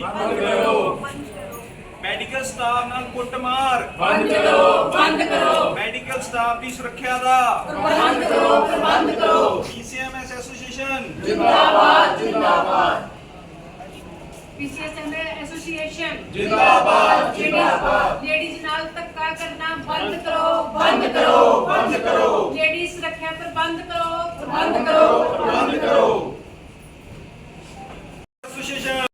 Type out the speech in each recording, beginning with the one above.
ਬੰਦ ਕਰੋ। Medical staff ਨਾਲ ਕੁੱਟਮਾਰ। ਬੰਦ ਕਰੋ। ਬੰਦ ਕਰੋ। ਮੈਡੀਕਲ ਸਟਾਫ ਦੀ ਸੁਰੱਖਿਆ ਦਾ। ਪ੍ਰਬੰਧ ਕਰੋ। ਪ੍ਰਬੰਧ ਕਰੋ। PCMS association. ਜਿੰਦਾਬਾਦ ਜਿੰਦਾਬਾਦ ਪੀਸੀਐਸਐਮ ਐਸੋਸੀਏਸ਼ਨ ਜਿੰਦਾਬਾਦ ਜਿੰਦਾਬਾਦ। ਲੇਡੀਜ਼ ਨਾਲ ਧੱਕਾ ਕਰਨਾ ਬੰਦ ਕਰੋ ਬੰਦ ਕਰੋ। ਬੰਦ ਕਰੋ। ਲੇਡੀਜ਼ ਸੁਰੱਖਿਆ ਪ੍ਰਬੰਧ ਕਰੋ ਪ੍ਰਬੰਧ ਕਰੋ ਬੰਦ ਕਰੋ। ਐਸੋਸੀਏਸ਼ਨ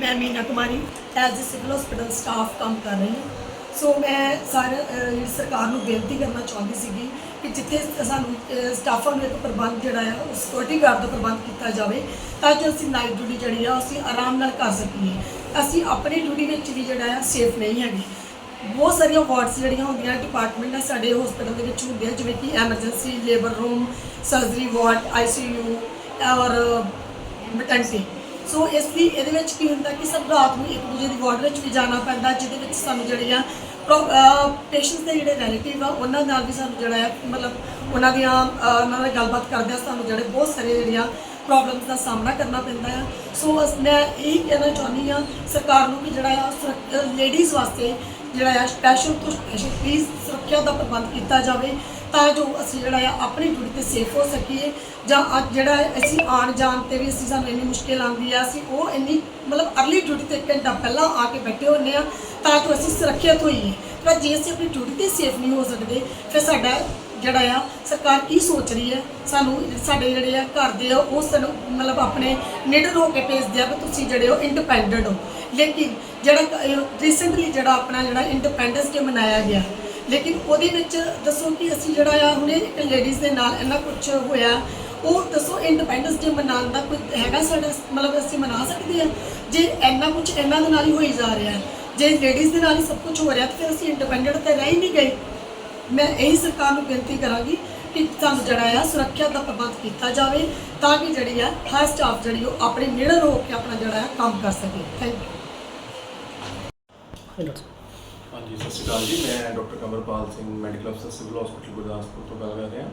ਮੈਂ Meena Kumari as a civil hospital staff ਕੰਮ ਕਰ ਰਹੀ ਹਾਂ। ਸੋ ਮੈਂ ਸਾਰੇ ਸਰਕਾਰ ਨੂੰ ਬੇਨਤੀ ਕਰਨਾ ਚਾਹੁੰਦੀ ਸੀਗੀ ਕਿ ਜਿੱਥੇ ਸਾਨੂੰ ਸਟਾਫਾਂ ਨੂੰ ਇੱਕ ਪ੍ਰਬੰਧ ਜਿਹੜਾ ਆ ਉਹ ਸਿਕਿਉਰਿਟੀ ਗਾਰਡ ਦਾ ਪ੍ਰਬੰਧ ਕੀਤਾ ਜਾਵੇ ਤਾਂ ਕਿ ਅਸੀਂ ਨਾਈਟ ਡਿਊਟੀ ਜਿਹੜੀ ਆ ਅਸੀਂ ਆਰਾਮ ਨਾਲ ਕਰ ਸਕੀਏ। ਅਸੀਂ ਆਪਣੀ ਡਿਊਟੀ ਵਿੱਚ ਵੀ ਜਿਹੜਾ ਆ ਸੇਫ ਨਹੀਂ ਹੈਗੇ। ਬਹੁਤ ਸਾਰੀਆਂ ਵਾਰਡਸ ਜਿਹੜੀਆਂ ਹੁੰਦੀਆਂ ਡਿਪਾਰਟਮੈਂਟ ਆ ਸਾਡੇ ਹਸਪੀਟਲ ਦੇ ਵਿੱਚ ਹੁੰਦੇ ਆ ਜਿਵੇਂ ਕਿ emergency labour room surgery ward ICU ਔਰ ਮੈਟਰਨਿਟੀ ਸੋ ਇਸ ਲਈ ਇਹਦੇ ਵਿੱਚ ਕੀ ਹੁੰਦਾ ਕਿ ਸਭ ਰਾਤ ਨੂੰ ਇੱਕ ਦੂਜੇ ਦੀ ਵਾਰਡ ਵਿੱਚ ਵੀ ਜਾਣਾ ਪੈਂਦਾ, ਜਿਹਦੇ ਵਿੱਚ ਸਾਨੂੰ ਜਿਹੜੇ ਆ ਪੇਸ਼ੈਂਟਸ ਦੇ ਜਿਹੜੇ ਰਿਲੇਟਿਵ ਆ, ਉਹਨਾਂ ਨਾਲ ਵੀ ਸਾਨੂੰ ਜਿਹੜਾ ਆ, ਮਤਲਬ ਉਹਨਾਂ ਦੀਆਂ ਉਹਨਾਂ ਨਾਲ ਗੱਲਬਾਤ ਕਰਦੇ ਆ ਸਾਨੂੰ ਜਿਹੜੇ ਬਹੁਤ ਸਾਰੇ ਜਿਹੜੀਆਂ ਪ੍ਰੋਬਲਮਸ ਦਾ ਸਾਹਮਣਾ ਕਰਨਾ ਪੈਂਦਾ ਆ। ਸੋ ਅਸ- ਮੈਂ ਇਹ ਕਹਿਣਾ ਚਾਹੁੰਦੀ ਆ ਸਰਕਾਰ ਨੂੰ ਵੀ ਜਿਹੜਾ ਆ ਲੇਡੀਜ਼ ਵਾਸਤੇ ਜਿਹੜਾ ਆ ਸਪੈਸ਼ਲ ਤੋਂ ਸਪੈਸ਼ਲ ਪਲੀਜ਼ ਸੁਰੱਖਿਆ ਦਾ ਪ੍ਰਬੰਧ ਕੀਤਾ ਜਾਵੇ ਤਾਂ ਜੋ ਅਸੀਂ ਜਿਹੜਾ ਆ ਆਪਣੀ ਡਿਊਟੀ ਤੇ ਸੇਫ ਹੋ ਸਕੀਏ ਜਾਂ ਅੱਜ ਜਿਹੜਾ ਹੈ ਅਸੀਂ ਆਣ ਜਾਣ ਤੇ ਵੀ ਅਸੀਂ ਸਾਨੂੰ ਇੰਨੀ ਮੁਸ਼ਕਿਲ ਆਉਂਦੀ ਆ, ਅਸੀਂ ਉਹ ਇੰਨੀ ਮਤਲਬ ਅਰਲੀ ਡਿਊਟੀ ਤੇ ਇੱਕ ਘੰਟਾ ਪਹਿਲਾਂ ਆ ਕੇ ਬੈਠੇ ਹੁੰਦੇ ਆ ਤਾਂ ਜੋ ਅਸੀਂ ਸੁਰੱਖਿਅਤ ਹੋਈਏ। ਪਰ ਜੇ ਅਸੀਂ ਆਪਣੀ ਡਿਊਟੀ ਤੇ ਸੇਫ ਨਹੀਂ ਹੋ ਸਕਦੇ, ਫਿਰ ਸਾਡਾ ਜਿਹੜਾ ਆ, ਸਰਕਾਰ ਕੀ ਸੋਚ ਰਹੀ ਹੈ? ਸਾਨੂੰ ਸਾਡੇ ਜਿਹੜੇ ਆ ਘਰ ਦੇ ਆ, ਉਹ ਸਾਨੂੰ ਮਤਲਬ ਆਪਣੇ ਨਿਡਰ ਹੋ ਕੇ ਭੇਜਦੇ ਆ ਕਿ ਤੁਸੀਂ ਜਿਹੜੇ ਹੋ ਇੰਡੀਪੈਂਡੈਂਟ ਹੋ। ਲੇਕਿਨ ਜਿਹੜਾ ਰੀਸੈਂਟਲੀ ਜਿਹੜਾ ਆਪਣਾ ਜਿਹੜਾ ਇੰਡੀਪੈਂਡੈਂਸ ਡੇ ਮਨਾਇਆ ਗਿਆ, ਲੇਕਿਨ ਉਹਦੇ ਵਿੱਚ ਦੱਸੋ ਕਿ ਅਸੀਂ ਜਿਹੜਾ ਆ, ਹੁਣੇ ਇੱਕ ਲੇਡੀਜ਼ ਦੇ ਨਾਲ ਇੰਨਾ ਕੁਝ ਹੋਇਆ, ਉਹ ਦੱਸੋ ਇੰਡੀਪੈਂਡੈਂਸ ਡੇ ਮਨਾਉਣ ਦਾ ਕੋਈ ਹੈਗਾ ਸਾਡਾ, ਮਤਲਬ ਅਸੀਂ ਮਨਾ ਸਕਦੇ ਆ? ਜੇ ਇੰਨਾ ਕੁਝ ਇਹਨਾਂ ਦੇ ਨਾਲ ਹੀ ਹੋਈ ਜਾ ਰਿਹਾ, ਜੇ ਲੇਡੀਜ਼ ਦੇ ਨਾਲ ਹੀ ਸਭ ਕੁਝ ਹੋ ਰਿਹਾ, ਤਾਂ ਫਿਰ ਅਸੀਂ ਇੰਡੀਪੈਂਡੈਂਟ ਤਾਂ ਰਹਿ ਹੀ ਨਹੀਂ ਗਏ। ਮੈਂ ਇਹੀ ਸਰਕਾਰ ਨੂੰ ਬੇਨਤੀ ਕਰਾਂਗੀ ਕਿ ਸਾਨੂੰ ਜਿਹੜਾ ਆ ਸੁਰੱਖਿਆ ਦਾ ਪ੍ਰਬੰਧ ਕੀਤਾ ਜਾਵੇ ਤਾਂ ਕਿ ਜਿਹੜੀ ਆ ਹਰ ਸਟਾਫ ਜਿਹੜੀ ਉਹ ਆਪਣੇ ਨਿਡਰ ਹੋ ਕੇ ਆਪਣਾ ਜਿਹੜਾ ਆ ਕੰਮ ਕਰ ਸਕੇ। ਥੈਂਕ ਯੂ ਹਾਂਜੀ ਸਤਿ ਸ਼੍ਰੀ ਅਕਾਲ ਜੀ। ਮੈਂ ਡਾਕਟਰ ਕਮਰਪਾਲ ਸਿੰਘ ਮੈਡੀਕਲ ਅਫਸਰ ਸਿਵਲ ਹਸਪੀਟਲ ਗੁਰਦਾਸਪੁਰ ਤੋਂ ਗੱਲ ਕਰ ਰਿਹਾ।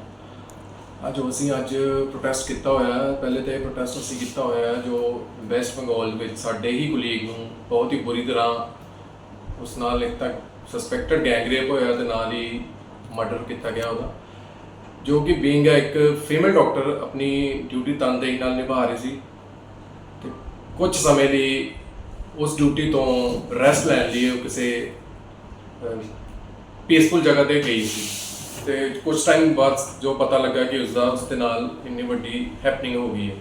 ਅੱਜ ਅਸੀਂ ਅੱਜ ਪ੍ਰੋਟੈਸਟ ਕੀਤਾ ਹੋਇਆ ਹੈ। ਪਹਿਲੇ ਤਾਂ ਇਹ ਪ੍ਰੋਟੈਸਟ ਅਸੀਂ ਕੀਤਾ ਹੋਇਆ ਹੈ ਜੋ ਵੈਸਟ ਬੰਗਾਲ ਵਿੱਚ ਸਾਡੇ ਹੀ ਕੁਲੀਗ ਨੂੰ ਬਹੁਤ ਹੀ ਬੁਰੀ ਤਰ੍ਹਾਂ ਉਸ ਨਾਲ ਇੱਕ ਤੱਕ ਸਸਪੈਕਟਡ ਗੈਂਗਰੇਪ ਹੋਇਆ ਤੇ ਨਾਲ ਹੀ ਮਰਡਰ ਕੀਤਾ ਗਿਆ ਉਹਦਾ, ਜੋ ਕਿ ਬੀਇੰਗ ਇੱਕ ਫੀਮੇਲ ਡਾਕਟਰ ਆਪਣੀ ਡਿਊਟੀ ਤਨਦੇਹੀ ਨਾਲ ਨਿਭਾ ਰਹੀ ਸੀ। ਤੇ ਕੁਝ ਸਮੇਂ ਲਈ ਉਸ ਡਿਊਟੀ ਤੋਂ ਰੈਸਟ ਲੈਣ ਲਈ ਉਹ ਕਿਸੇ ਪੀਸਫੁਲ ਜਗ੍ਹਾ ਤੇ ਗਈ ਸੀ। ਤੇ ਕੁਝ ਟਾਈਮ ਬਾਅਦ ਜੋ ਪਤਾ ਲੱਗਾ ਕਿ ਉਸ ਦਾ ਉਸ ਦੇ ਨਾਲ ਇੰਨੀ ਵੱਡੀ ਹੈਪਨਿੰਗ ਹੋ ਗਈ ਹੈ।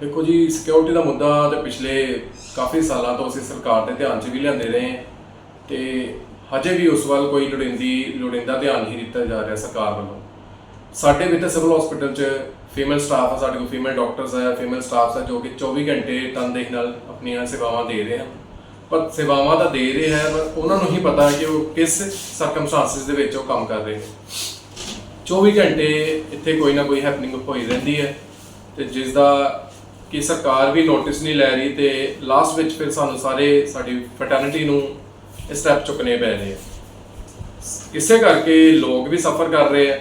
ਦੇਖੋ ਜੀ ਸਿਕਿਉਰਿਟੀ ਦਾ ਮੁੱਦਾ ਤੇ ਪਿਛਲੇ ਕਾਫੀ ਸਾਲਾਂ ਤੋਂ ਅਸੀਂ ਸਰਕਾਰ ਦੇ ਧਿਆਨ 'ਚ ਵੀ ਲਿਆਂਦੇ ਰਹੇ ਹਾਂ। ਤੇ ਹਜੇ ਵੀ ਉਸ ਵੱਲ ਕੋਈ ਲੋੜੀਂਦੀ, ਲੋੜੀਂਦਾ ਧਿਆਨ ਨਹੀਂ ਦਿੱਤਾ ਜਾ ਰਿਹਾ ਸਰਕਾਰ ਵੱਲੋਂ। ਸਾਡੇ ਵੀ ਤਾਂ ਸਿਵਲ ਹਸਪੀਟਲ 'ਚ ਫੀਮੇਲ ਸਟਾਫ ਆ, ਸਾਡੇ ਕੋਲ ਫੀਮੇਲ ਡਾਕਟਰਸ ਆ ਫੀਮੇਲ ਸਟਾਫਸ ਆ ਜੋ ਕਿ 24 ਘੰਟੇ ਤਨਦੇਹੀ ਨਾਲ ਆਪਣੀਆਂ ਸੇਵਾਵਾਂ ਦੇ ਰਹੇ ਹਨ ਪਰ ਸੇਵਾਵਾਂ ਤਾਂ ਦੇ ਰਹੇ ਹੈ ਪਰ ਉਹਨਾਂ ਨੂੰ ਹੀ ਪਤਾ ਹੈ ਕਿ ਉਹ ਕਿਸ ਸਰਕਮਸਟੈਂਸਸ ਦੇ ਵਿੱਚ ਉਹ ਕੰਮ ਕਰ ਰਹੇ ਨੇ। 24 ਘੰਟੇ ਇੱਥੇ ਕੋਈ ਨਾ ਕੋਈ ਹੈਪਨਿੰਗ ਹੋਈ ਰਹਿੰਦੀ ਹੈ ਤੇ ਜਿਸ ਦਾ ਕਿ ਸਰਕਾਰ ਵੀ ਨੋਟਿਸ ਨਹੀਂ ਲੈ ਰਹੀ ਤੇ ਲਾਸਟ ਵਿੱਚ ਫਿਰ ਸਾਨੂੰ ਸਾਰੇ ਸਾਡੀ ਫੈਟਰਨਿਟੀ ਨੂੰ ਸਟੈਪ ਚੁੱਕਣੇ ਪੈ ਰਹੇ ਆ। ਇਸੇ ਕਰਕੇ ਲੋਕ ਵੀ ਸਫਰ ਕਰ ਰਹੇ ਆ।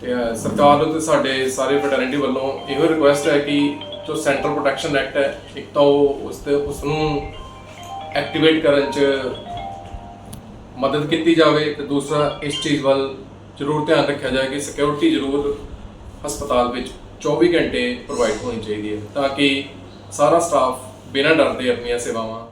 ਤੇ ਸਰਕਾਰ ਨੂੰ ਤੇ ਸਾਡੇ ਸਾਰੇ ਫੈਟਰਨਿਟੀ ਵੱਲੋਂ ਇਹੋ ਰਿਕੁਐਸਟ ਹੈ ਕਿ ਜੋ ਸੈਂਟਰਲ ਪ੍ਰੋਟੈਕਸ਼ਨ ਐਕਟ ਹੈ, ਇੱਕ ਤਾਂ ਉਹ ਉਸ ਤੇ ਉਸ ਨੂੰ ਐਕਟੀਵੇਟ ਕਰਨ ਚ ਮਦਦ ਕੀਤੀ ਜਾਵੇ ਤੇ ਦੂਸਰਾ ਇਸ ਚੀਜ਼ ਵੱਲ ਜ਼ਰੂਰ ਧਿਆਨ ਰੱਖਿਆ ਜਾਏ ਕਿ ਸਿਕਿਉਰਿਟੀ ਜ਼ਰੂਰ ਹਸਪਤਾਲ ਵਿੱਚ 24 ਘੰਟੇ ਪ੍ਰੋਵਾਈਡ ਹੋਣੀ ਚਾਹੀਦੀ ਹੈ ਤਾਂ ਕਿ ਸਾਰਾ ਸਟਾਫ ਬਿਨਾਂ ਡਰਦੇ ਆਪਣੀਆਂ ਸੇਵਾਵਾਂ